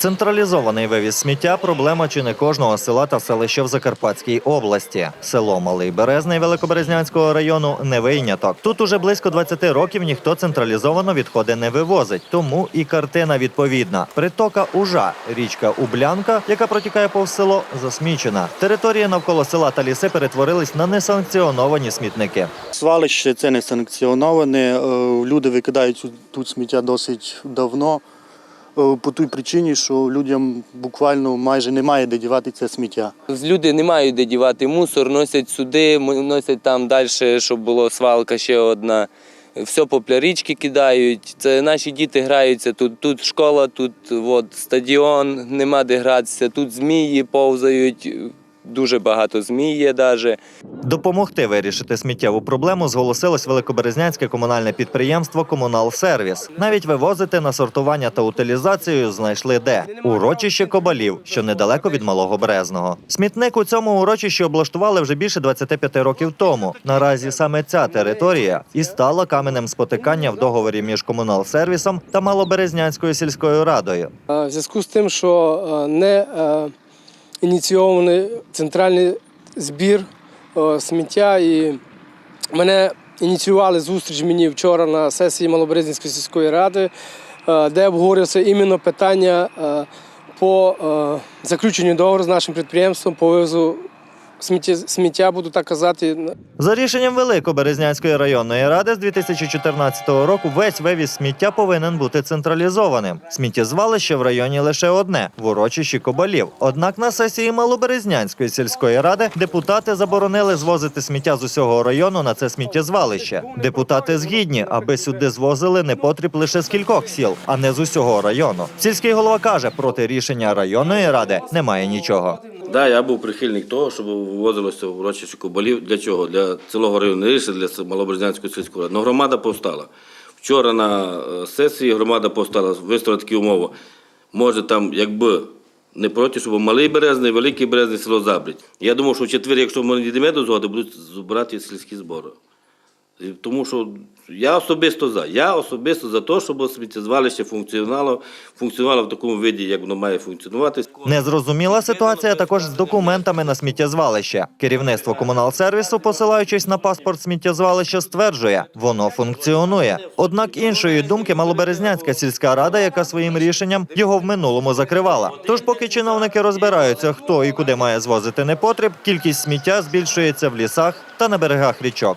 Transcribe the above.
Централізований вивіз сміття проблема чи не кожного села та селища в Закарпатській області. Село Малий Березний Великоберезнянського району не виняток. Тут уже близько 20 років ніхто централізовано відходи не вивозить, тому і картина відповідна. Притока Ужа, річка Ублянка, яка протікає повз село, засмічена. Території навколо села та ліси перетворились на несанкціоновані смітники. Свалище це не санкціоноване. е, Люди викидають тут сміття досить давно. Е, По той причині, що людям буквально майже немає де дівати це сміття. Люди не мають де дівати мусор, носять сюди, носять там далі, щоб була свалка ще одна. Все попля річки кидають. Це наші діти граються. Тут, тут школа, тут от, стадіон, нема де гратися. Тут змії повзають, дуже багато змій є навіть. Допомогти вирішити сміттєву проблему зголосилось Великоберезнянське комунальне підприємство Комуналсервіс. Навіть вивозити на сортування та утилізацію знайшли де урочище Кобалів, що недалеко від Малого Березного. Смітник у цьому урочищі облаштували вже більше 25 років тому. Наразі саме ця територія і стала каменем спотикання в договорі між Комуналсервісом та Малоберезнянською сільською радою. В зв'язку з тим, що е, не е, ініційований центральний збір сміття, і мене ініціювали зустріч мені вчора на сесії Малоберезнівської сільської ради, е, де обговорювалося іменно питання е, по е, заключенню договору з нашим підприємством по вивозу сміття, сміття, буду так казати, За рішенням Великоберезнянської районної ради з 2014 року весь вивіз сміття повинен бути централізованим. Сміттєзвалище в районі лише одне в урочищі Кобалів. Однак на сесії Малоберезнянської сільської ради депутати заборонили звозити сміття з усього району на це сміттєзвалище. Депутати згідні, аби сюди звозили непотріб лише з кількох сіл, а не з усього району. Сільський голова каже, проти рішення районної ради немає нічого. Да, я був прихильник того, щоб вивозилося урочище Кобалів. Для чого? Для цілого району, рішення, для Малобрезнянської сільської ради. Ну, громада повстала. Вчора на е, сесії громада повстала, виставила такі умови. Може там, якби не проти, щоб малий березний, великий березний село забрить. Я думав, що в четвер, якщо ми не дійдемо до згоди, будуть збирати сільські збори. Тому що я особисто за. Я особисто за те, щоб сміттєзвалище функціонувало, функціонувало в такому виді, як воно має функціонувати. Незрозуміла ситуація також з документами на сміттєзвалище. Керівництво комуналсервісу, посилаючись на паспорт сміттєзвалища, стверджує, воно функціонує. Однак іншої думки Малоберезнянська сільська рада, яка своїм рішенням його в минулому закривала. Тож, поки чиновники розбираються, хто і куди має звозити непотріб, кількість сміття збільшується в лісах та на берегах річок.